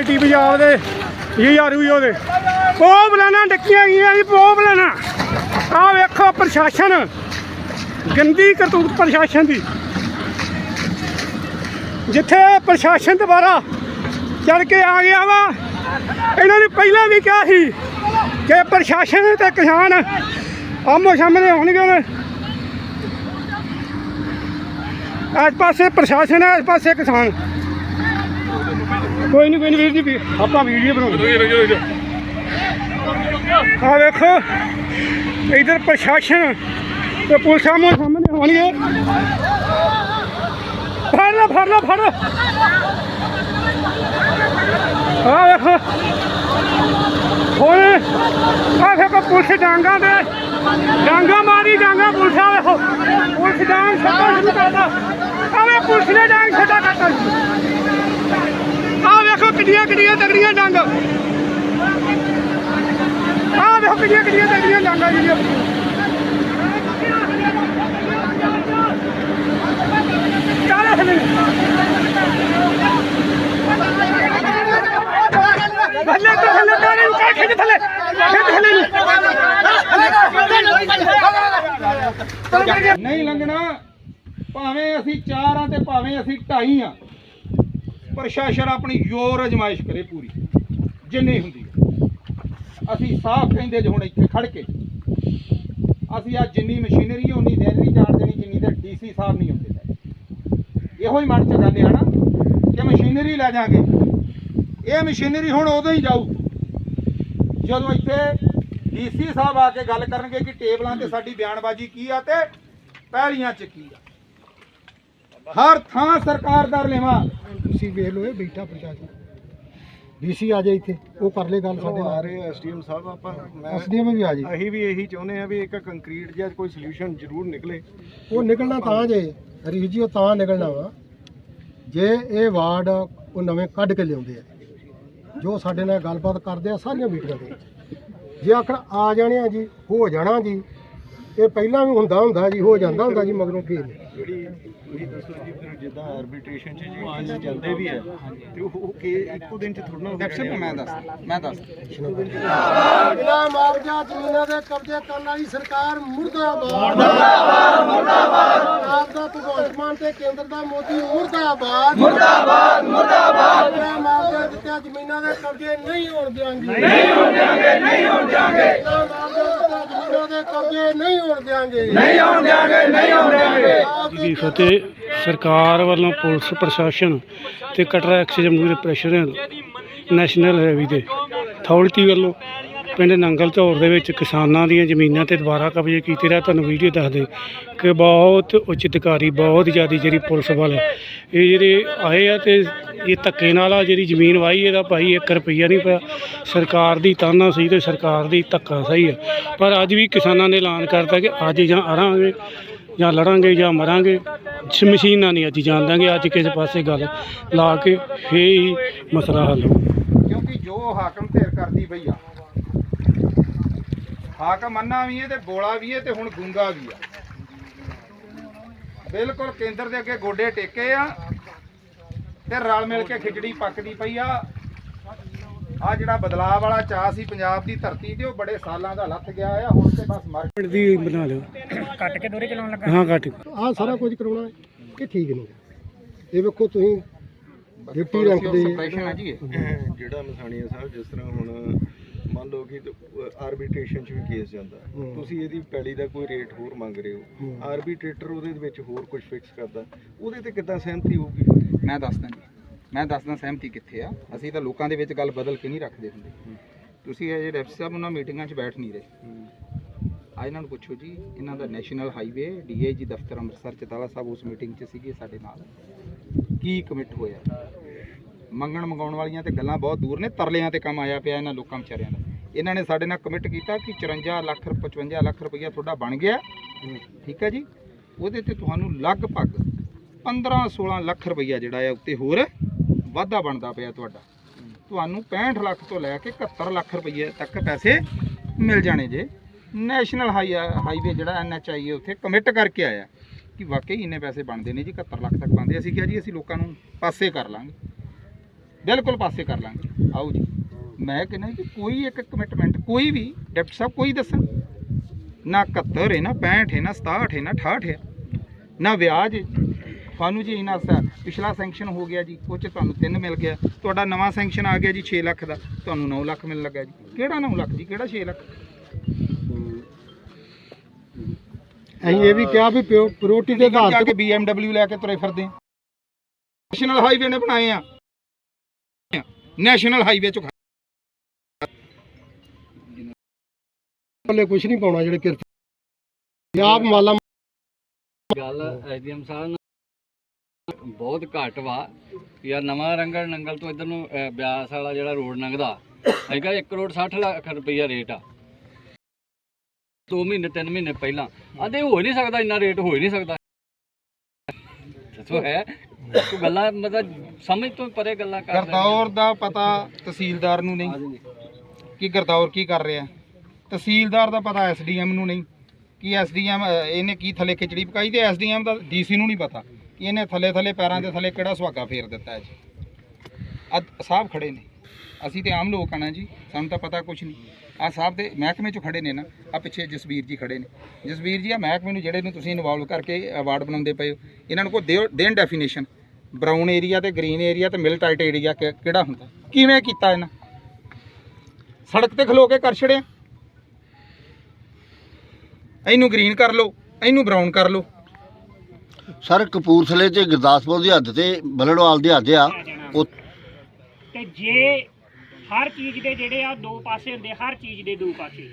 Committee Punjab ਦੇ ਯਾਰੂ ਉਹਦੇ। ਉਹ ਬਲਾਣਾ ਡੱਕੀਆਂ ਗਈਆਂ ਜੀ, ਉਹ ਬਲਾਣਾ ਆਹ ਵੇਖੋ ਪ੍ਰਸ਼ਾਸਨ, ਗੰਦੀ ਕਰਤੂਤ ਪ੍ਰਸ਼ਾਸਨ ਦੀ। ਜਿੱਥੇ ਪ੍ਰਸ਼ਾਸਨ ਦੁਬਾਰਾ ਚੜ ਕੇ ਆ ਗਿਆ ਵਾ, ਇਹਨਾਂ ਨੇ ਪਹਿਲਾਂ ਵੀ ਕਿਹਾ ਸੀ ਕਿ ਪ੍ਰਸ਼ਾਸਨ ਤੇ ਕਿਸਾਨ ਆਮੋ ਸਾਹਮਣੇ ਹੋਣਗੇ ਹੁਣ ਪਾਸੇ ਪ੍ਰਸ਼ਾਸਨ ਹੈ, ਇਸ ਪਾਸੇ ਕਿਸਾਨ। ਕੋਈ ਨਹੀਂ ਕੋਈ ਨਹੀਂ ਵੀਰ ਜੀ ਵੀ- ਆਪਾਂ ਵੀਡੀਓ ਬਣਾਉਂਦੇ ਆ ਵੇਖੋ ਇਧਰ ਪ੍ਰਸ਼ਾਸਨ ਤੇ ਪੁਲਿਸ ਆਮੋ ਸਾਹਮਣੇ ਹੋਣਗੇ। ਫੜ ਲਓ ਫੜ ਲਓ ਫੜ ਆ ਵੇਖੋ। ਹੁਣ ਆ ਵੇਖੋ ਪੁਲਿਸ ਡਾਂਗਾ ਦੇ ਡਾਂਗਾ ਮਾਰੀ ਡਾਂਗਾ ਪੁਲਿਸ ਆ ਵੇਖੋ। ਪੁਲਿਸ ਡਾਂਗ ਛੱਡਾ ਸ਼ੁਰੂ ਕਰਦਾ ਆ ਵੇ ਪੁਲਿਸ ਨੇ ਡਾਂਗ ਛੱਡਾ ਕਰਤਾ। ਕਿੱਡੀਆਂ ਕਿੱਡੀਆਂ ਤਗੜੀਆਂ ਡਾਂਗ। ਆ ਵੇਖੋ ਕਿੱਡੀਆਂ ਕਿੱਡੀਆਂ ਤਗੜੀਆਂ ਡਾਂਗਾਂ ਜਿਹੜੀਆਂ। ਚੱਲ ਹਲੇ ਥੱਲੇ ਤੋਂ ਥੱਲੇ ਤੋਂ ਇਹਨੂੰ ਕਹਿ ਖਿੱਚ ਥੱਲੇ। ਖਿੱਚ ਥੱਲੇ ਨਹੀਂ ਲੰਘਣਾ। ਭਾਵੇਂ ਅਸੀਂ ਚਾਰ ਆ ਤੇ ਭਾਵੇਂ ਅਸੀਂ ਢਾਈ ਆ। ਪ੍ਰਸ਼ਾਸਨ ਆਪਣੀ ਜ਼ੋਰ ਅਜਮਾਇਸ਼ ਕਰੇ ਪੂਰੀ, ਜਿੰਨੀ ਹੁੰਦੀ ਆ। ਅਸੀਂ ਸਾਫ਼ ਕਹਿੰਦੇ ਜੇ ਹੁਣ ਇੱਥੇ ਖੜ ਕੇ, ਅਸੀਂ ਆ ਜਿੰਨੀ ਮਸ਼ੀਨਰੀ ਉਨੀ ਦੇਰ ਨਹੀਂ ਜਾਣ ਦੇਣੀ, ਜਿੰਨੀ ਦੇ ਡੀਸੀ ਸਾਹਿਬ ਨਹੀਂ ਹੁੰਦੇ ਇਹੋ ਹੀ ਮਨ ਚ ਗੱਲ ਆ ਨਾ ਕਿ ਮਸ਼ੀਨਰੀ ਲੈ ਜਾਾਂਗੇ। ਇਹ ਮਸ਼ੀਨਰੀ ਹੁਣ ਉਦੋਂ ਹੀ ਜਾਊ। ਜਦੋਂ ਇੱਥੇ ਡੀਸੀ ਸਾਹਿਬ ਆ ਕੇ ਗੱਲ ਕਰਨਗੇ ਕਿ ਟੇਬਲਾਂ ਤੇ ਸਾਡੀ ਬਿਆਨਬਾਜ਼ੀ ਕੀ ਆ ਤੇ ਪਹਿਲੀਆਂ ਚ ਕੀ ਹਰ ਥਾਂ ਸਰਕਾਰ ਦਾ ਰਲੇਵਾ। ਤੁਸੀਂ ਵੇਖ ਲਓ ਇਹ ਬੈਠਾ ਪ੍ਰਸ਼ਾਸਨ। ਡੀਸੀ ਆ ਜਾਏ ਇੱਥੇ ਉਹ ਕਰ ਲੈ ਗੱਲ ਸਾਡੇ ਆ ਨਾਲ ਰਹੇ ਐਸਡੀਐਮ ਸਾਹਿਬ ਆਪਾਂ। ਮੈਂ ਐਸਡੀਐਮ ਵੀ ਆ ਜਾਏ। ਅਸੀਂ ਵੀ ਇਹੀ ਚਾਹੁੰਦੇ ਆ ਵੀ ਇੱਕ ਕੰਕਰੀਟ ਜਿਹਾ ਕੋਈ ਸੋਲੂਸ਼ਨ ਜ਼ਰੂਰ ਨਿਕਲੇ। ਉਹ ਨਿਕਲਣਾ ਤਾਂ ਜੇ ਹਰੀਸ਼ ਜੀ ਉਹ ਤਾਂ ਨਿਕਲਣਾ ਵਾ। ਜੇ ਇਹ ਵਾਰਡ ਉਹ ਨਵੇਂ ਕੱਢ ਕੇ ਲਿਆਉਂਦੇ ਆ ਜੋ ਸਾਡੇ ਨਾਲ ਗੱਲਬਾਤ ਕਰਦੇ ਆ ਸਾਰੀਆਂ ਮੀਟਿੰਗਾਂ ਦੇ ਵਿੱਚ। ਜੇ ਆਖਣ ਆ ਜਾਣੇ ਆ ਜੀ ਹੋ ਜਾਣਾ ਜੀ। ਇਹ ਪਹਿਲਾਂ ਵੀ ਹੁੰਦਾ ਹੁੰਦਾ ਜੀ ਹੋ ਜਾਂਦਾ ਹੁੰਦਾ ਜੀ ਮਗਰੋਂ ਫੇਰ ਜਿਹੜੀ ਤੁਸੀਂ ਦੱਸੋ ਜੀ ਫਿਰ ਜਿੱਦਾਂ ਆਰਬਿਟ੍ਰੇਸ਼ਨ ਚ ਜੀ ਕੇਸ ਚੱਲਦੇ ਵੀ ਹੈ ਤੇ ਉਹ ਕੇ ਇੱਕੋ ਦਿਨ ਚ ਥੋੜਾ ਨਾ ਮੈਂ ਦੱਸ ਮੈਂ ਦੱਸ ਬਿਨਾ ਮੁਆਵਜ਼ਾ ਜ਼ਮੀਨਾਂ ਦੇ ਕਬਜ਼ੇ ਕਰਨ ਵਾਲੀ ਸਰਕਾਰ ਮੁਰਦਾਬਾਦ। ਮੁਰਦਾਬਾਦ ਮੁਰਦਾਬਾਦ। ਪੰਜਾਬ ਦਾ ਭਗਵੰਤ ਮਾਨ ਤੇ ਕੇਂਦਰ ਦਾ ਮੋਦੀ ਮੁਰਦਾਬਾਦ। ਮੁਰਦਾਬਾਦ ਮੁਰਦਾਬਾਦ। ਬਿਨਾ ਮੁਆਵਜ਼ਾ ਦਿੱਤਿਆਂ ਜ਼ਮੀਨਾਂ ਦੇ ਕਬਜ਼ੇ ਨਹੀਂ ਹੋਣ ਦਿਆਂਗੇ। ਨਹੀਂ ਹੋਣ ਦਿਆਂਗੇ ਨਹੀਂ ਹੋਣ ਦਿਆਂਗੇ। ਦੇ ਕਬਜ਼ੇ ਨਹੀਂ ਹੋਣ ਦਿਆਂਗੇ। ਨਹੀਂ ਹੋਣ ਦਿਆਂਗੇ ਨਹੀਂ ਹੋਣ ਦਿਆਂਗੇ। ਦੀ ਫਤਿਹ ਸਰਕਾਰ ਵੱਲੋਂ ਪੁਲਿਸ ਪ੍ਰਸ਼ਾਸਨ ਤੇ ਕਟਰਾ ਐਕਸਾਈਜ਼ ਮੂਰੇ ਪ੍ਰੈਸ਼ਰ ਨੈਸ਼ਨਲ ਹਾਈਵੇ ਦੇ ਅਥਾਰਟੀ ਵੱਲੋਂ ਪਿੰਡ ਨੰਗਲ ਧੌਰ ਦੇ ਵਿੱਚ ਕਿਸਾਨਾਂ ਦੀਆਂ ਜ਼ਮੀਨਾਂ ਤੇ ਦੁਬਾਰਾ ਕਬਜ਼ੇ ਕੀਤੇ ਰਿਹਾ। ਤੁਹਾਨੂੰ ਵੀਡੀਓ ਦੱਸਦੇ ਕਿ ਬਹੁਤ ਉੱਚ ਅਧਿਕਾਰੀ ਬਹੁਤ ਜ਼ਿਆਦਾ ਜਿਹੜੀ ਪੁਲਿਸ ਵੱਲ ਇਹ ਜਿਹੜੇ ਆਏ ਆ ਤੇ ਇਹ ਧੱਕੇ ਨਾਲ ਆ ਜਿਹੜੀ ਜ਼ਮੀਨ ਵਾਹੀ, ਇਹਦਾ ਭਾਈ 1 ਰੁਪਈਆ ਨਹੀਂ ਪਿਆ। ਸਰਕਾਰ ਦੀ ਤਾਨਾ ਸਹੀ ਤੇ ਸਰਕਾਰ ਦੀ ਧੱਕਾ ਸਹੀ ਹੈ ਪਰ ਅੱਜ ਵੀ ਕਿਸਾਨਾਂ ਨੇ ਐਲਾਨ ਕਰਤਾ ਕਿ ਅੱਜ ਜਾਂ ਅਰਾਂਗੇ ਜਾਂ ਲੜਾਂਗੇ, ਜਾਂ ਮਰਾਂਗੇ। ਮਸ਼ੀਨਾਂ ਨਹੀਂ ਅੱਜ ਜਾਣ ਦਾਂਗੇ ਅੱਜ ਕਿਸੇ ਪਾਸੇ ਗੱਲ ਲਾ ਕੇ ਫੇਰ ਹੀ ਮਸਲਾ ਹੱਲ ਕਿਉਂਕਿ ਜੋ ਹਾਕਮ ਧਿਰ ਕਰਦੀ ਪਈ ਆ ਹਾਕਮ ਅੰਨਾ ਵੀ ਹੈ ਤੇ ਬੋਲਾ ਵੀ ਹੈ ਤੇ ਹੁਣ ਗੁੰਗਾ ਵੀ ਆ। ਬਿਲਕੁਲ ਕੇਂਦਰ ਦੇ ਅੱਗੇ ਗੋਡੇ ਟੇਕੇ ਆ ਤੇ ਰਲ ਮਿਲ ਕੇ ਖਿਚੜੀ ਪੱਕਦੀ ਪਈ ਆ। ਆ ਜਿਹੜਾ ਬਦਲਾਅ ਵਾਲਾ ਚਾਹ ਸੀ ਪੰਜਾਬ ਦੀ ਧਰਤੀ ਤੇ ਉਹ ਬੜੇ ਸਾਲਾਂ ਦਾ ਲੱਥ ਗਿਆ ਆ ਹੁਣ ਤੇ ਬਸ ਮਰ ਪਿੰਡ ਦੀ ਬਣਾ ਲਿਓ। ਕੱਟ ਕੇ ਦੋਰੇ ਚਲਾਉਣ ਲੱਗਾ। ਹਾਂ ਕੱਟ। ਆਹ ਸਾਰਾ ਕੁਝ ਕਰਾਉਣਾ ਇਹ ਠੀਕ ਨਹੀਂ ਇਹ ਵੇਖੋ ਤੁਸੀਂ ਡਿਪਟੀ ਰੈਂਕ ਦੇ ਆ। ਜਿਹੜਾ ਮਸਾਣੀਆ ਸਾਹਿਬ ਜਿਸ ਤਰ੍ਹਾਂ ਹੁਣ ਮੰਨ ਲਓ ਕਿ ਆਰਬਿਟ੍ਰੇਸ਼ਨ ਚ ਵੀ ਕੇਸ ਜਾਂਦਾ। ਤੁਸੀਂ ਇਹਦੀ ਪੈਲੀ ਦਾ ਕੋਈ ਰੇਟ ਹੋਰ ਮੰਗ ਰਹੇ ਹੋ। ਆਰਬਿਟ੍ਰੇਟਰ ਉਹਦੇ ਵਿੱਚ ਹੋਰ ਕੁਝ ਫਿਕਸ ਕਰਦਾ। ਉਹਦੇ ਤੇ ਕਿੱਦਾਂ ਸਹਿਮਤੀ ਹੋਊਗੀ? ਮੈਂ ਦੱਸਦਾ ਜੀ ਮੈਂ ਦੱਸਦਾ ਸਹਿਮਤੀ ਕਿੱਥੇ ਆ। ਅਸੀਂ ਤਾਂ ਲੋਕਾਂ ਦੇ ਵਿੱਚ ਗੱਲ ਬਦਲ ਕੇ ਨਹੀਂ ਰੱਖਦੇ ਹੁੰਦੇ। ਤੁਸੀਂ ਇਹ ਜਿਹੜੇ ਐਫ ਸਾਹਿਬ ਉਹਨਾਂ ਮੀਟਿੰਗਾਂ 'ਚ ਬੈਠ ਨਹੀਂ ਰਹੇ। ਆ ਇਹਨਾਂ ਨੂੰ ਪੁੱਛੋ ਜੀ ਇਹਨਾਂ ਦਾ ਨੈਸ਼ਨਲ ਹਾਈਵੇ ਡੀਆਈਜੀ ਦਫ਼ਤਰ ਅੰਮ੍ਰਿਤਸਰ ਚਤਾਲਾ ਸਾਹਿਬ ਉਸ ਮੀਟਿੰਗ 'ਚ ਸੀਗੇ ਸਾਡੇ ਨਾਲ। ਕੀ ਕਮਿਟ ਹੋਇਆ? ਮੰਗਣ ਮੰਗਾਉਣ ਵਾਲੀਆਂ ਤੇ ਗੱਲਾਂ ਬਹੁਤ ਦੂਰ ਨੇ ਤਰਲਿਆਂ ਤੇ ਕੰਮ ਆਇਆ ਪਿਆ ਇਹਨਾਂ ਲੋਕਾਂ ਵਿਚਾਰਿਆਂ ਦਾ। ਇਹਨਾਂ ਨੇ ਸਾਡੇ ਨਾਲ ਕਮਿਟ ਕੀਤਾ ਕਿ 54 ਲੱਖ 55 ਲੱਖ ਰੁਪਈਆ ਤੁਹਾਡਾ ਬਣ ਗਿਆ। ਠੀਕ ਹੈ ਜੀ? ਉਹਦੇ ਤੇ ਤੁਹਾਨੂੰ ਲਗਭਗ 15 16 ਲੱਖ ਰੁਪਈਆ ਜਿਹੜਾ ਹੈ ਉੱਤੇ ਹੋਰ ਵਾਧਾ ਬਣਦਾ ਪਿਆ ਤੁਹਾਡਾ। ਤੁਹਾਨੂੰ 65 ਲੱਖ ਤੋਂ ਲੈ ਕੇ 71 ਲੱਖ ਰੁਪਈਏ ਤੱਕ ਪੈਸੇ ਮਿਲ ਜਾਣੇ ਜੇ। ਨੈਸ਼ਨਲ ਹਾਈ ਹਾਈਵੇ ਜਿਹੜਾ ਐਨਐਚਆਈ ਉੱਥੇ ਕਮਿਟ ਕਰਕੇ ਆਇਆ ਕਿ ਵਾਕਈ ਇੰਨੇ ਪੈਸੇ ਬਣਦੇ ਨੇ ਜੀ 71 ਲੱਖ ਤੱਕ ਬਣਦੇ। ਅਸੀਂ ਕਿਹਾ ਜੀ ਅਸੀਂ ਲੋਕਾਂ ਨੂੰ ਪਾਸੇ ਕਰ ਲਾਂਗੇ। ਬਿਲਕੁਲ ਪਾਸੇ ਕਰ ਲਾਂਗੇ। ਆਓ ਜੀ। ਮੈਂ ਕਹਿੰਦਾ ਕਿ ਕੋਈ ਇੱਕ ਕਮਿਟਮੈਂਟ ਕੋਈ ਵੀ ਡਿਪਟੀ ਸਾਹਿਬ ਕੋਈ ਦੱਸਣ। ਨਾ 71 ਹੈ ਨਾ 65 ਹੈ ਨਾ 67 ਹੈ ਨਾ 68 ਹੈ ਨਾ ਵਿਆਜ। ਤੁਹਾਨੂੰ ਜੀ ਇਹਨਾਂ ਸ- ਪਿਛਲਾ ਸੈਂਕਸ਼ਨ ਹੋ ਗਿਆ ਜੀ ਉਹ ਚ ਤੁਹਾਨੂੰ 3 ਮਿਲ ਗਿਆ। ਤੁਹਾਡਾ ਨਵਾਂ ਸੈਂਕਸ਼ਨ ਆ ਗਿਆ ਜੀ 6 ਲੱਖ ਦਾ। ਤੁਹਾਨੂੰ 9 ਲੱਖ ਮਿਲਣ ਲੱਗਾ ਜੀ। ਕਿਹੜਾ 9 ਲੱਖ ਜੀ? ਕਿਹੜਾ 6 ਲੱਖ? ਅਸੀਂ ਇਹ ਵੀ ਕਿਹਾ ਵੀ ਪ੍ਰਾਇੋਰਟੀ ਦੇ ਆਧਾਰ ਕੇ BMW ਲੈ ਕੇ ਤੁਰੇ ਫਿਰਦੇ ਆ ਨੈਸ਼ਨਲ ਹਾਈਵੇ ਨੇ ਬਣਾਏ ਆ। ਨੈਸ਼ਨਲ ਹਾਈਵੇ ਚ ਤੇ ਕੁਝ ਨਹੀਂ ਪਾਉਣਾ ਜਿਹੜੇ ਕਿਰਤ ਪੰਜਾਬ ਮਾਲਾ ਗੱਲ ਐਸਡੀਐਮ ਸਾਹਿਬ ਨਾਲ ਬਹੁਤ ਘੱਟ ਵਾ। ਯਾਰ ਨਵਾਂ ਰੰਗਲ ਨੰਗਲ ਤੋਂ ਇਧਰ ਨੂੰ ਬਿਆਸ ਵਾਲਾ ਜਿਹੜਾ ਰੋਡ ਲੰਘਦਾ ਹੈਗਾ 1 ਕਰੋੜ 60 ਲੱਖ ਰੁਪਈਆ ਰੇਟ ਆ। 2 ਮਹੀਨੇ 3 ਮਹੀਨੇ ਪਹਿਲਾਂ। ਆਂਦੇ ਹੋ ਹੀ ਨਹੀਂ ਸਕਦਾ ਇੰਨਾ ਰੇਟ ਹੋ ਹੀ ਨਹੀਂ ਸਕਦਾ। ਸੋ ਹੈ। ਤੂੰ ਗੱਲਾਂ ਮਤਲਬ ਸਮਝ ਤੋਂ ਪਰੇ ਗੱਲਾਂ ਕਰ ਗਰਦੌਰ ਦਾ ਪਤਾ ਤਹਿਸੀਲਦਾਰ ਨੂੰ ਨਹੀਂ। ਕਿ ਗਰਦੌਰ ਕੀ ਕਰ ਰਿਹਾ? ਤਹਿਸੀਲਦਾਰ ਦਾ ਪਤਾ, ਐਸਡੀਐਮ ਨੂੰ ਨਹੀਂ। ਕਿ ਐਸਡੀਐਮ ਇਹਨੇ ਕੀ ਥੱਲੇ ਖਿਚੜੀ ਪਕਾਈ ਤੇ ਐਸਡੀਐਮ ਦਾ ਡੀਸੀ ਨੂੰ ਨਹੀਂ ਪਤਾ ਕਿ ਇਹਨੇ ਥੱਲੇ ਥੱਲੇ ਪੈਰਾਂ ਦੇ ਥੱਲੇ ਕਿਹੜਾ ਸੁਹਾਗਾ ਫੇਰ ਦਿੱਤਾ ਹੈ ਜੀ। ਅੱਜ ਸਾਹਿਬ ਖੜੇ ਨੇ। ਅਸੀਂ ਤੇ ਆਮ ਲੋਕ ਆ ਨਾ ਜੀ, ਸਾਨੂੰ ਤਾਂ ਪਤਾ ਕੁਝ ਨਹੀਂ। ਆ ਸਾਹਿਬ ਦੇ ਮਹਿਕਮੇ 'ਚ ਖੜੇ ਨੇ ਨਾ ਆ ਪਿੱਛੇ ਜਸਵੀਰ ਜੀ ਖੜੇ ਨੇ। ਜਸਵੀਰ ਜੀ ਆ ਮਹਿਕਮੇ ਨੂੰ ਜਿਹੜੇ ਨੂੰ ਤੁਸੀਂ ਇਨਵੋਲਵ ਕਰਕੇ ਅਵਾਰਡ ਬਣਾਉਂਦੇ ਪਏ ਹੋ, ਇਹਨਾਂ ਨੂੰ ਕੋ ਦਿਓ ਦੇਣ ਡੈਫੀਨੇਸ਼ਨ ਬਰਾਊਨ ਏਰੀਆ ਤੇ ਗ੍ਰੀਨ ਏਰੀਆ ਤੇ ਮਿਲ ਟਾਈਟ ਏਰੀਆ ਕਿਹੜਾ ਹੁੰਦਾ? ਕਿਵੇਂ ਕੀਤਾ ਇਹਨਾਂ? ਸੜਕ ਤੇ ਖਲੋ ਕੇ ਕਰ ਛੜਿਆ ਇਹਨੂੰ ਗ੍ਰੀਨ ਕਰ ਲਓ ਇਹਨੂੰ ਬਰਾਊਨ ਕਰ ਲਓ। ਸਰ ਕਪੂਰਥਲੇ ਤੇ ਗੁਰਦਾਸਪੁਰ ਦੀ ਹੱਦ ਤੇ ਬਲੜਵਾਲ ਦੀ ਹੱਦ ਆ ਉਹ ਤੇ ਜੇ ਹਰ ਚੀਜ਼ ਦੇ ਜਿਹੜੇ ਆ ਦੋ ਪਾਸੇ ਹੁੰਦੇ ਹਰ ਚੀਜ਼ ਦੇ ਦੋ ਪਾਸੇ।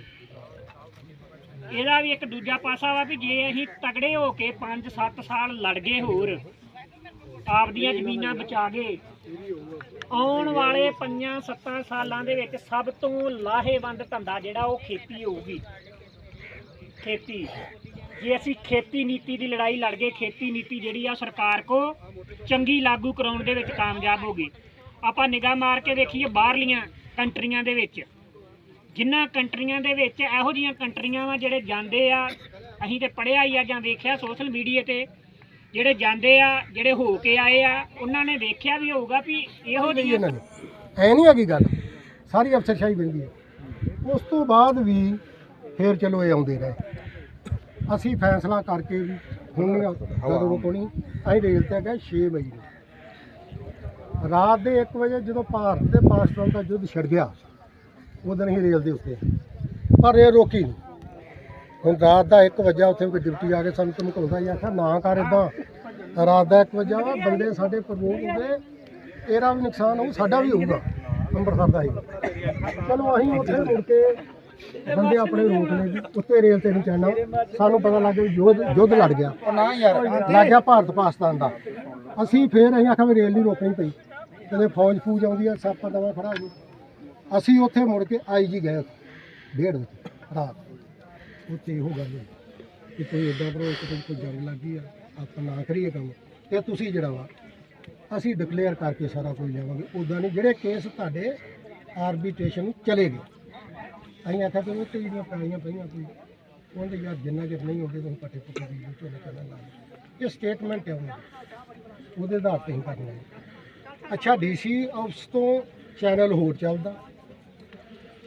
ਇਹਦਾ ਵੀ ਇੱਕ ਦੂਜਾ ਪਾਸਾ ਵਾ ਵੀ ਜੇ ਅਸੀਂ ਤਗੜੇ ਹੋ ਕੇ 5-7 ਸਾਲ ਲੜ ਗਏ ਹੋਰ ਆਪਦੀਆਂ ਜ਼ਮੀਨਾਂ ਬਚਾ ਗਏ ਆਉਣ ਵਾਲੇ 5-7 ਸਾਲਾਂ ਦੇ ਵਿੱਚ ਸਭ ਤੋਂ ਲਾਹੇਵੰਦ ਧੰਦਾ ਜਿਹੜਾ ਉਹ ਖੇਤੀ ਹੋਊਗੀ। ਖੇਤੀ। ਜੇ ਅਸੀਂ ਖੇਤੀ ਨੀਤੀ ਦੀ ਲੜਾਈ ਲੜ ਗਏ ਖੇਤੀ ਨੀਤੀ ਜਿਹੜੀ ਆ ਸਰਕਾਰ ਕੋ ਚੰਗੀ ਲਾਗੂ ਕਰਾਉਣ ਦੇ ਵਿੱਚ ਕਾਮਯਾਬ ਹੋ ਗਈ। ਆਪਾਂ ਨਿਗਾਹ ਮਾਰ ਕੇ ਦੇਖੀਏ ਬਾਹਰਲੀਆਂ ਕੰਟਰੀਆਂ ਦੇ ਵਿੱਚ। ਜਿਨ੍ਹਾਂ ਕੰਟਰੀਆਂ ਦੇ ਵਿੱਚ ਇਹੋ ਜੀਆਂ ਕੰਟਰੀਆਂ ਵਾ ਜਿਹੜੇ ਜਾਂਦੇ ਆ ਅਸੀਂ ਤੇ ਪੜਿਆ ਹੀ ਆ ਜਾਂ ਵੇਖਿਆ ਸੋਸ਼ਲ ਮੀਡੀਆ ਤੇ ਜਿਹੜੇ ਜਾਂਦੇ ਆ ਜਿਹੜੇ ਹੋ ਕੇ ਆਏ ਆ ਉਹਨਾਂ ਨੇ ਵੇਖਿਆ ਵੀ ਹੋਊਗਾ ਵੀ ਇਹੋ ਨੂੰ ਐ ਨਹੀਂ ਹੈਗੀ ਗੱਲ। ਸਾਰੀ ਅਫਸਰਸ਼ਾਹੀ ਬੰਦੀ ਹੈ ਉਸ ਤੋਂ ਬਾਅਦ ਵੀ ਫੇਰ ਚਲੋ ਇਹ ਆਉਂਦੇ ਰਹੇ। ਅਸੀਂ ਫੈਸਲਾ ਕਰਕੇ ਵੀ ਹੁਣ ਜਦੋਂ ਰੁਕਣੀ ਅਸੀਂ ਰੇਲ ਤੇ ਗਏ 6 ਵਜੇ ਨੂੰ। ਰਾਤ ਦੇ 1 ਵਜੇ ਜਦੋਂ ਭਾਰਤ ਤੇ ਪਾਕਿਸਤਾਨ ਦਾ ਯੁੱਧ ਛਿੜ ਗਿਆ ਉਦੋਂ ਅਸੀਂ ਰੇਲ ਦੇ ਉੱਤੇ ਪਰ ਇਹ ਰੋਕੀ ਨਹੀਂ ਹੁਣ ਰਾਤ ਦਾ 1 ਵਜਾ ਉੱਥੇ ਕੋਈ ਡਿਊਟੀ ਆ ਕੇ ਸਾਨੂੰ ਧਮਕਾਉਂਦਾ ਹੀ ਆਖਿਆ ਨਾ ਕਰ ਇਦਾਂ ਰਾਤ ਦਾ 1 ਵਜਾ ਵਾ ਬੰਦੇ ਸਾਡੇ ਪ੍ਰਮੋਟ ਹੋ ਗਏ ਇਹਦਾ ਵੀ ਨੁਕਸਾਨ ਹੋਊ ਸਾਡਾ ਵੀ ਹੋਊਗਾ। ਅੰਮ੍ਰਿਤਸਰ ਦਾ ਹੀ। ਚਲੋ ਅਸੀਂ ਉੱਥੇ ਮੁੜ ਕੇ ਬੰਦੇ ਆਪਣੇ ਰੋਕ ਲਏ ਜੀ ਉੱਤੇ ਰੇਲ ਤੇ ਨਹੀਂ ਚੜਨਾ ਸਾਨੂੰ ਪਤਾ ਲੱਗ ਗਿਆ ਵੀ ਯੁੱਧ ਯੁੱਧ ਲੜ ਗਿਆ। ਉਹ ਨਾ ਯਾਰ ਲੱਗ ਗਿਆ ਭਾਰਤ ਪਾਕਿਸਤਾਨ ਦਾ। ਅਸੀਂ ਫੇਰ ਅਸੀਂ ਆਖਿਆ ਵੀ ਰੇਲ ਨਹੀਂ ਰੋਕਣੀ ਪਈ। ਕਦੇ ਫੌਜ ਫੂਜ ਆਉਂਦੀ ਆ ਸਾਪਾ ਦਵਾ ਖੜਾ ਹੋ ਜਾਊ। ਅਸੀਂ ਉੱਥੇ ਮੁੜ ਕੇ ਆਈ ਜੀ ਗਏ ਡੇਢ ਵਜੇ ਰਾਤ। ਉੱਥੇ ਇਹੋ ਗੱਲ ਕਿ ਕੋਈ ਕਰੋ ਇੱਕ ਦਿਨ ਕੋਈ ਜੰਗ ਲੱਗੀ ਆ ਆਪਾਂ ਨਾ ਕਰੀਏ ਕੰਮ। ਤੇ ਤੁਸੀਂ ਜਿਹੜਾ ਵਾ ਅਸੀਂ ਡਿਕਲੇਅਰ ਕਰਕੇ ਸਾਰਾ ਕੁਝ ਲਿਆਵਾਂਗੇ। ਉਦਾਂ ਨਹੀਂ ਜਿਹੜੇ ਕੇਸ ਤੁਹਾਡੇ ਆਰਬਿਟ੍ਰੇਸ਼ਨ ਨੂੰ ਚਲੇ ਗਏ। ਅਸੀਂ ਆਖਿਆ ਕਿ ਉਹ ਤੇ ਜਿਹੜੀਆਂ ਪੈਣੀਆਂ ਪਈਆਂ ਕੋਈ। ਉਹਦੇ ਯਾਰ ਜਿੰਨਾ ਚਿਰ ਨਹੀਂ ਹੁੰਦੇ ਤੁਸੀਂ ਪੱਟੇ ਪੁੱਟੇ ਦੀ ਝੋਲੇ ਕਰਨ ਲੱਗ ਇਹ ਸਟੇਟਮੈਂਟ ਹੈ ਉਹਨਾਂ ਦੀ ਉਹਦੇ ਆਧਾਰ ਤੇ ਹੀ ਕਰਨਾ ਹੈ। ਅੱਛਾ ਡੀਸੀ ਆਫਿਸ ਤੋਂ ਚੈਨਲ ਹੋਰ ਚੱਲਦਾ।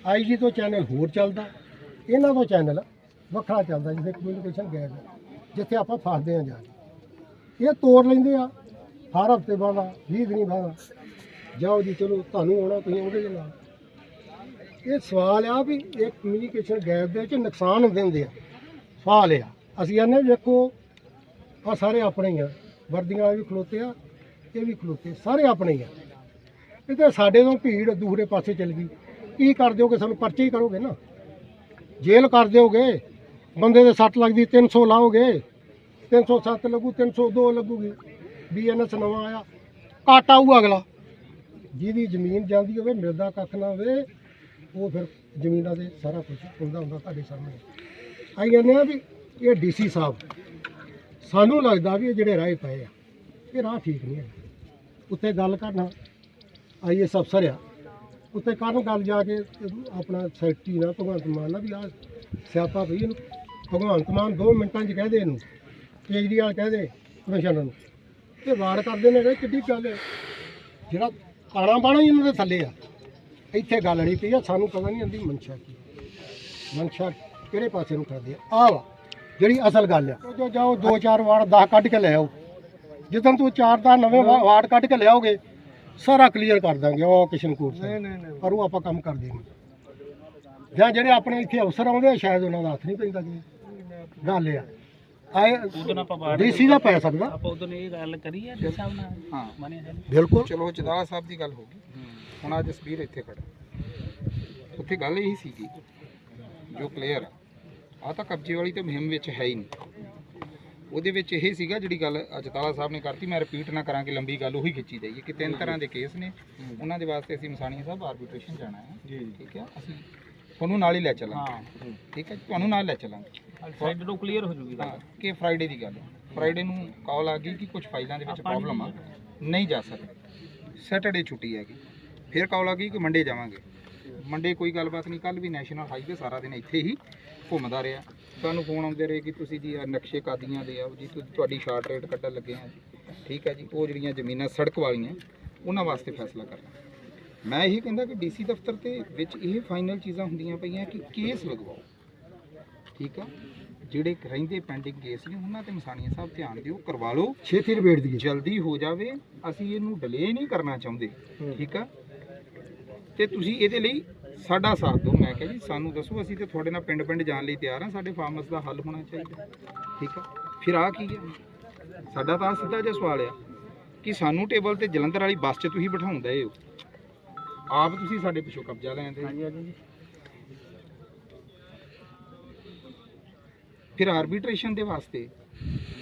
ਆਈਜੀ ਤੋਂ ਚੈਨਲ ਹੋਰ ਚੱਲਦਾ। ਇਹਨਾਂ ਤੋਂ ਚੈਨਲ ਵੱਖਰਾ ਚੱਲਦਾ, ਜਿੱਥੇ ਕਮਿਊਨੀਕੇਸ਼ਨ ਗੈਪ ਹੈ, ਜਿੱਥੇ ਆਪਾਂ ਫਸਦੇ ਹਾਂ ਜਾ ਕੇ। ਇਹ ਤੋੜ ਲੈਂਦੇ ਆ। ਹਰ ਹਫ਼ਤੇ ਬਾਅਦ 20 ਦਿਨੀ ਬਾਅਦ ਜਾਓ ਜੀ, ਚਲੋ ਤੁਹਾਨੂੰ ਆਉਣਾ, ਤੁਸੀਂ ਉਹਦੇ ਨਾਲ। ਇਹ ਸਵਾਲ ਆ ਵੀ ਇਹ ਕਮਿਊਨੀਕੇਸ਼ਨ ਗੈਪ ਦੇ ਵਿੱਚ ਨੁਕਸਾਨ ਹੁੰਦੇ ਹੁੰਦੇ ਆ। ਸਵਾਲ ਆ। ਅਸੀਂ ਕਹਿੰਦੇ ਵੇਖੋ ਆ ਸਾਰੇ ਆਪਣੇ ਹੀ ਆ। ਵਰਦੀਆਂ ਵਾਲੇ ਵੀ ਖਲੋਤੇ ਆ, ਇਹ ਵੀ ਖਲੋਤੇ ਸਾਰੇ ਆਪਣੇ ਹੀ ਆ। ਇਹ ਤਾਂ ਸਾਡੇ ਤੋਂ ਭੀੜ ਦੂਸਰੇ ਪਾਸੇ ਚਲ ਗਈ। ਕੀ ਕਰ ਦਿਓਗੇ? ਸਾਨੂੰ ਪਰਚੇ ਹੀ ਕਰੋਗੇ ਨਾ। ਜੇਲ੍ਹ ਕਰ ਦਿਓਗੇ। ਬੰਦੇ ਦੇ ਸੱਟ ਲੱਗਦੀ 300 ਲਾਓਗੇ। 307 ਲੱਗੂ 302 ਲੱਗੂਗੀ। ਬੀਐਨਐਸ ਨਵਾਂ ਆਇਆ। ਘਾਟਾ ਆਊ ਅਗਲਾ। ਜਿਹਦੀ ਜ਼ਮੀਨ ਜਾਂਦੀ ਹੋਵੇ, ਮਿਲਦਾ ਕੱਖ ਨਾ ਹੋਵੇ ਉਹ ਫਿਰ ਜ਼ਮੀਨਾਂ ਦੇ ਸਾਰਾ ਕੁਝ ਹੁੰਦਾ ਹੁੰਦਾ ਤੁਹਾਡੇ ਸਾਹਮਣੇ। ਆਈ ਕਹਿੰਦੇ ਆ ਵੀ ਇਹ ਡੀਸੀ ਸਾਹਿਬ, ਸਾਨੂੰ ਲੱਗਦਾ ਵੀ ਇਹ ਜਿਹੜੇ ਰਾਹ ਪਏ ਆ, ਇਹ ਰਾਹ ਠੀਕ ਨਹੀਂ ਹੈ ਉੱਤੇ ਗੱਲ ਕਰਨਾ ਆਈਐਸ ਅਫਸਰ ਆ, ਉੱਤੇ ਕਰਨ ਗੱਲ ਜਾ ਕੇ ਆਪਣਾ ਸੈਕਟਰੀ ਨਾਲ ਭਗਵੰਤ ਮਾਨ ਨਾਲ ਵੀ ਆ, ਸਿਆਪਾ ਪਈ ਇਹਨੂੰ, ਭਗਵੰਤ ਮਾਨ 2 ਮਿੰਟਾਂ 'ਚ ਕਹਿ ਦੇ ਇਹਨੂੰ, ਕੇਜਰੀਵਾਲ ਕਹਿ ਦੇ ਕਮਿਸ਼ਨਰ ਨੂੰ, ਤੇ ਵਾਰ ਕਰਦੇ ਨੇ ਇਹ ਕਿੱਡੀ ਗੱਲ ਹੈ ਜਿਹੜਾ ਕਾਣਾ ਬਾਣਾ ਹੀ ਇਹਨਾਂ ਦੇ ਥੱਲੇ ਆ। ਇੱਥੇ ਗੱਲ ਨਹੀਂ ਪਈ ਆ ਸਾਨੂੰ ਪਤਾ ਨਹੀਂ ਆਂਦੀ ਮਨਸ਼ਾ ਕੀ ਮਨਸ਼ਾ ਕਿਹੜੇ ਪਾਸੇ ਨੂੰ ਕਰਦੇ ਆ? ਆਹ ਵਾ ਜਿਹੜੀ ਅਸਲ ਗੱਲ ਆ। ਜੋ ਜਾਓ ਦੋ ਚਾਰ ਵਾਰ 10 ਕੱਢ ਕੇ ਲੈ ਆਓ। ਜਦੋਂ ਤੂੰ ਚਾਰ ਦਾ ਨਵੇਂ ਵਾਰਡ ਕੱਢ ਕੇ ਲਿਆਓਗੇ ਸਾਰਾ ਕਲੀਅਰ ਕਰ ਦਾਂਗੇ ਉਹ ਕਿਸ਼ਨਕੂਰ ਨਹੀਂ ਨਹੀਂ ਨਹੀਂ। ਪਰ ਉਹ ਆਪਾਂ ਕੰਮ ਕਰਦੇ ਨਹੀਂ ਜਾਂ ਜਿਹੜੇ ਆਪਣੇ ਇੱਥੇ ਅਫਸਰ ਆਉਂਦੇ ਆ ਸ਼ਾਇਦ ਉਹਨਾਂ ਦਾ ਹੱਥ ਨਹੀਂ ਪੈਂਦਾ ਕਿ ਗੱਲ ਆ। ਆਏ ਡੀਸੀ ਦਾ ਪੈ ਸਕਦਾ। ਹਾਂ। ਬਿਲਕੁਲ। ਚਲੋ ਜਦਾਲਾ ਸਾਹਿਬ ਦੀ ਗੱਲ ਹੋ ਗਈ। ਹੁਣ ਅੱਜ ਜਸਬੀਰ ਇੱਥੇ ਖੜਾ ਉੱਥੇ ਗੱਲ ਇਹੀ ਸੀਗੀ ਜੋ ਕਲੀਅਰ ਆ। ਆ ਤਾਂ ਕਬਜ਼ੇ ਵਾਲੀ ਤੇ ਮੁਹਿੰਮ ਵਿੱਚ ਹੈ ਹੀ ਨਹੀਂ। ਉਹਦੇ ਵਿੱਚ ਇਹ ਸੀਗਾ ਜਿਹੜੀ ਗੱਲ ਅਜਤਾਲਾ ਸਾਹਿਬ ਨੇ ਕਰਤੀ ਮੈਂ ਰਿਪੀਟ ਨਾ ਕਰਾਂ ਕਿ ਲੰਬੀ ਗੱਲ ਉਹੀ ਖਿੱਚੀ ਜਾਈਏ ਕਿ ਤਿੰਨ ਤਰ੍ਹਾਂ ਦੇ ਕੇਸ ਨੇ। ਉਹਨਾਂ ਦੇ ਵਾਸਤੇ ਅਸੀਂ ਮਸਾਣੀਆ ਸਾਹਿਬ ਆਰਬਿਟ੍ਰੇਸ਼ਨ ਜਾਣਾ ਹੈ। ਜੀ ਠੀਕ ਹੈ ਅਸੀਂ ਤੁਹਾਨੂੰ ਨਾਲ ਹੀ ਲੈ ਚੱਲਾਂਗੇ। ਠੀਕ ਹੈ ਤੁਹਾਨੂੰ ਨਾਲ ਲੈ ਚੱਲਾਂਗੇ। ਫਰਾਈਡੇ ਨੂੰ ਕਲੀਅਰ ਹੋ ਜੂਗੀ ਕਿ ਫਰਾਈਡੇ ਦੀ ਗੱਲ ਫਰਾਈਡੇ ਨੂੰ ਕਾਲ ਆ ਗਈ ਕਿ ਕੁਝ ਫਾਈਲਾਂ ਦੇ ਵਿੱਚ ਪ੍ਰੋਬਲਮ ਆ। ਨਹੀਂ ਜਾ ਸਕਦੇ। ਸੈਟਰਡੇ ਛੁੱਟੀ ਹੈਗੀ। ਫਿਰ ਕਾਲ ਆ ਗਈ ਕਿ ਮੰਡੇ ਜਾਵਾਂਗੇ। ਮੰਡੇ ਕੋਈ ਗੱਲਬਾਤ ਨਹੀਂ ਕੱਲ ਵੀ ਨੈਸ਼ਨਲ ਹਾਈਵੇ ਸਾਰਾ ਦਿਨ ਇੱਥੇ ਹੀ ਘੁੰਮਦਾ ਰਿਹਾ। ਸਾਨੂੰ ਫੋਨ ਆਉਂਦੇ ਰਹੇ ਕਿ ਤੁਸੀਂ ਜੀ ਆਹ ਨਕਸ਼ੇ ਕਾਦੀਆਂ ਦੇ ਆਓ ਜੀ ਤੁਹਾਡੀ ਸ਼ਾਰਟ ਰੇਟ ਕੱਢਣ ਲੱਗੇ ਆ ਜੀ। ਠੀਕ ਹੈ ਜੀ ਉਹ ਜਿਹੜੀਆਂ ਜ਼ਮੀਨਾਂ ਸੜਕ ਵਾਲੀਆਂ ਉਹਨਾਂ ਵਾਸਤੇ ਫੈਸਲਾ ਕਰਨਾ ਮੈਂ ਇਹੀ ਕਹਿੰਦਾ ਕਿ ਡੀਸੀ ਦਫ਼ਤਰ ਤੇ ਵਿੱਚ ਇਹ ਫਾਈਨਲ ਚੀਜ਼ਾਂ ਹੁੰਦੀਆਂ ਪਈਆਂ ਕਿ ਕੇਸ ਲਗਵਾਓ। ਠੀਕ ਆ? ਜਿਹੜੇ ਰਹਿੰਦੇ ਪੈਂਡਿੰਗ ਕੇਸ ਨੇ ਉਹਨਾਂ ਤੇ ਮਸਾਣੀਆ ਸਾਹਿਬ ਧਿਆਨ ਦਿਓ ਕਰਵਾ ਲਓ। ਛੇਤੀ ਨਿਬੇੜ ਦਈਏ। ਜਲਦੀ ਹੋ ਜਾਵੇ। ਅਸੀਂ ਇਹਨੂੰ ਡਿਲੇ ਨਹੀਂ ਕਰਨਾ ਚਾਹੁੰਦੇ। ਠੀਕ ਆ? ਤੇ ਤੁਸੀਂ ਇਹਦੇ ਲਈ ਸਾਡਾ ਸਾਥ ਦਿਓ। ਮੈਂ ਕਿਹਾ ਜੀ ਸਾਨੂੰ ਦੱਸੋ ਅਸੀਂ ਤੇ ਤੁਹਾਡੇ ਨਾਲ ਪਿੰਡ ਪਿੰਡ ਜਾਣ ਲਈ ਤਿਆਰ ਹਾਂ। ਸਾਡੇ ਫਾਰਮਰਸ ਦਾ ਹੱਲ ਹੋਣਾ ਚਾਹੀਦਾ। ਠੀਕ ਆ ਫਿਰ ਆ ਕੀ ਹੈ? ਸਾਡਾ ਤਾਂ ਸਿੱਧਾ ਜਿਹਾ ਸਵਾਲ ਆ ਕਿ ਸਾਨੂੰ ਟੇਬਲ ਤੇ ਜਲੰਧਰ ਵਾਲੀ ਬੱਸ 'ਚ ਤੁਸੀਂ ਬਿਠਾਉਂਦੇ ਹੋ। ਆਪ ਤੁਸੀਂ ਸਾਡੇ ਪਿੱਛੋਂ ਕਬਜ਼ਾ ਲੈਂਦੇ ਹਾਂਜੀ ਹਾਂਜੀ। ਫਿਰ ਆਰਬਿਟ੍ਰੇਸ਼ਨ ਦੇ ਵਾਸਤੇ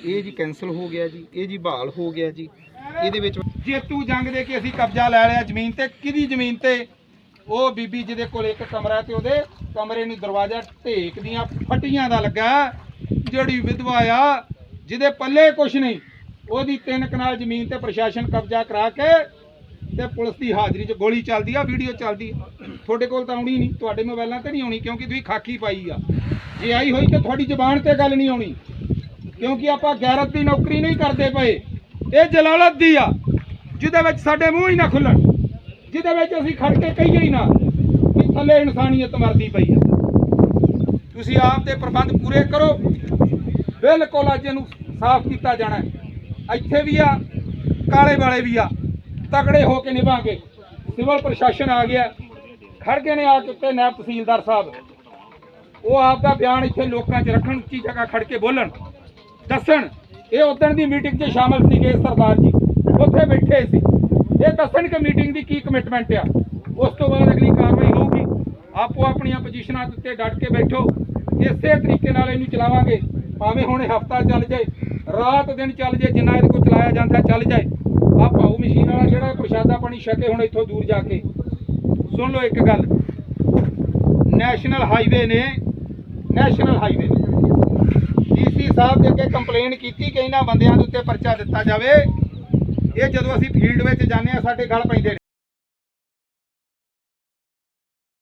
ਇਹ ਜੀ ਕੈਨਸਲ ਹੋ ਗਿਆ ਜੀ ਇਹ ਜੀ ਬਹਾਲ ਹੋ ਗਿਆ ਜੀ। ਇਹਦੇ ਵਿੱਚ ਜੇਤੂ ਜੰਗ ਦੇ ਕੇ ਅਸੀਂ ਕਬਜ਼ਾ ਲੈ ਲਿਆ ਜ਼ਮੀਨ ਤੇ ਕਿਹਦੀ ਜ਼ਮੀਨ ਤੇ? ਉਹ ਬੀਬੀ ਜਿਹਦੇ ਕੋਲ ਇੱਕ ਕਮਰਾ ਤੇ ਉਹਦੇ ਕਮਰੇ ਨੂੰ ਦਰਵਾਜ਼ਾ ਢੇਕ ਦੀਆਂ ਫੱਟੀਆਂ ਦਾ ਲੱਗਾ। ਜਿਹੜੀ ਵਿਧਵਾ ਆ, ਜਿਹਦੇ ਪੱਲੇ ਕੁਛ ਨਹੀਂ, ਉਹਦੀ ਤਿੰਨ ਕਨਾਲ ਜ਼ਮੀਨ ਤੇ ਪ੍ਰਸ਼ਾਸਨ ਕਬਜ਼ਾ ਕਰਾ ਕੇ ਤੇ ਪੁਲਿਸ ਦੀ ਹਾਜ਼ਰੀ 'ਚ ਗੋਲੀ ਚੱਲਦੀ ਆ, ਵੀਡੀਓ ਚੱਲਦੀ ਆ। ਤੁਹਾਡੇ ਕੋਲ ਤਾਂ ਆਉਣੀ ਨਹੀਂ, ਤੁਹਾਡੇ ਮੋਬਾਈਲਾਂ ਤੇ ਨਹੀਂ ਆਉਣੀ, ਕਿਉਂਕਿ ਤੁਸੀਂ ਖਾਕੀ ਪਾਈ ਆ। ਜੇ ਆਈ ਹੋਈ ਤਾਂ ਤੁਹਾਡੀ ਜ਼ਬਾਨ ਤੇ ਗੱਲ ਨਹੀਂ ਆਉਣੀ, ਕਿਉਂਕਿ ਆਪਾਂ ਗੈਰਤ ਦੀ ਨੌਕਰੀ ਨਹੀਂ ਕਰਦੇ ਪਏ। ਇਹ ਜਲਾਲਤ ਦੀ ਆ, ਜਿਹਦੇ ਵਿੱਚ ਸਾਡੇ ਮੂੰਹ ਹੀ ਨਾ ਖੁੱਲਣ। ਜਿਹਦੇ ਵਿੱਚ ਅਸੀਂ ਖੜ ਕੇ ਕਹੀਏ ਹੀ ਨਾ ਕਿ ਥੱਲੇ ਇਨਸਾਨੀਅਤ ਮਰਦੀ ਪਈ ਹੈ। ਤੁਸੀਂ ਆਪ ਦੇ ਪ੍ਰਬੰਧ ਪੂਰੇ ਕਰੋ। ਬਿਲਕੁਲ ਅੱਜ ਇਹਨੂੰ ਸਾਫ਼ ਕੀਤਾ ਜਾਣਾ ਇੱਥੇ ਵੀ ਆ, ਕਾਲੇ ਵਾਲੇ ਵੀ ਆ। ਤਕੜੇ ਹੋ ਕੇ ਨਿਭਾਂਗੇ। ਸਿਵਲ ਪ੍ਰਸ਼ਾਸਨ ਆ ਗਿਆ। ਖੜ ਨੇ ਆ ਕੇ ਨੈਬ ਤਹਿਸੀਲਦਾਰ ਸਾਹਿਬ। ਉਹ ਆਪ ਦਾ ਬਿਆਨ ਇੱਥੇ ਲੋਕਾਂ 'ਚ ਰੱਖਣ, ਉੱਚੀ ਜਗ੍ਹਾ ਖੜ ਕੇ ਬੋਲਣ। ਦੱਸਣ, ਇਹ ਉਦੋਂ ਦੀ ਮੀਟਿੰਗ 'ਚ ਸ਼ਾਮਲ ਸੀਗੇ ਸਰਦਾਰ ਜੀ। ਉੱਥੇ ਬੈਠੇ ਸੀ। ਇਹ ਦੱਸਣ ਕਿ ਮੀਟਿੰਗ ਦੀ ਕੀ ਕਮਿਟਮੈਂਟ ਆ। ਉਸ ਤੋਂ ਬਾਅਦ ਅਗਲੀ ਕਾਰਵਾਈ ਹੋਊਗੀ। ਆਪੋ ਆਪਣੀਆਂ ਪੋਜੀਸ਼ਨਾਂ ਉੱਤੇ ਡਟ ਕੇ ਬੈਠੋ। ਇਸੇ ਤਰੀਕੇ ਨਾਲ ਇਹਨੂੰ ਚਲਾਵਾਂਗੇ। ਭਾਵੇਂ ਹੁਣ ਹਫਤਾ ਚੱਲ ਜਾਏ, ਰਾਤ ਦਿਨ ਚੱਲ ਜਾਏ, ਜਿੰਨਾ ਇਹਦੇ ਕੋਲ ਚਲਾਇਆ ਜਾਂਦਾ ਚੱਲ ਜਾਏ। ਆ ਭਾਊ ਮਸ਼ੀਨ ਵਾਲਾ ਜਿਹੜਾ ਪ੍ਰਸ਼ਾਦਾ ਪਾਣੀ ਛਕੇ ਹੁਣ ਇੱਥੋਂ ਦੂਰ ਜਾ ਕੇ। ਸੁਣ ਲਓ ਇੱਕ ਗੱਲ। ਨੈਸ਼ਨਲ ਹਾਈਵੇ ਨੇ ਨੈਸ਼ਨਲ ਹਾਈਵੇ ਨੇ। ਡੀਸੀ ਸਾਹਿਬ ਦੇ ਅੱਗੇ ਕੰਪਲੇਨ ਕੀਤੀ ਕਿ ਇਹਨਾਂ ਬੰਦਿਆਂ ਦੇ ਉੱਤੇ ਪਰਚਾ ਦਿੱਤਾ ਜਾਵੇ। ਇਹ ਜਦੋਂ ਅਸੀਂ ਫੀਲਡ ਵਿੱਚ ਜਾਂਦੇ ਆ ਸਾਡੇ ਗਲ ਪੈਂਦੇ ਨੇ।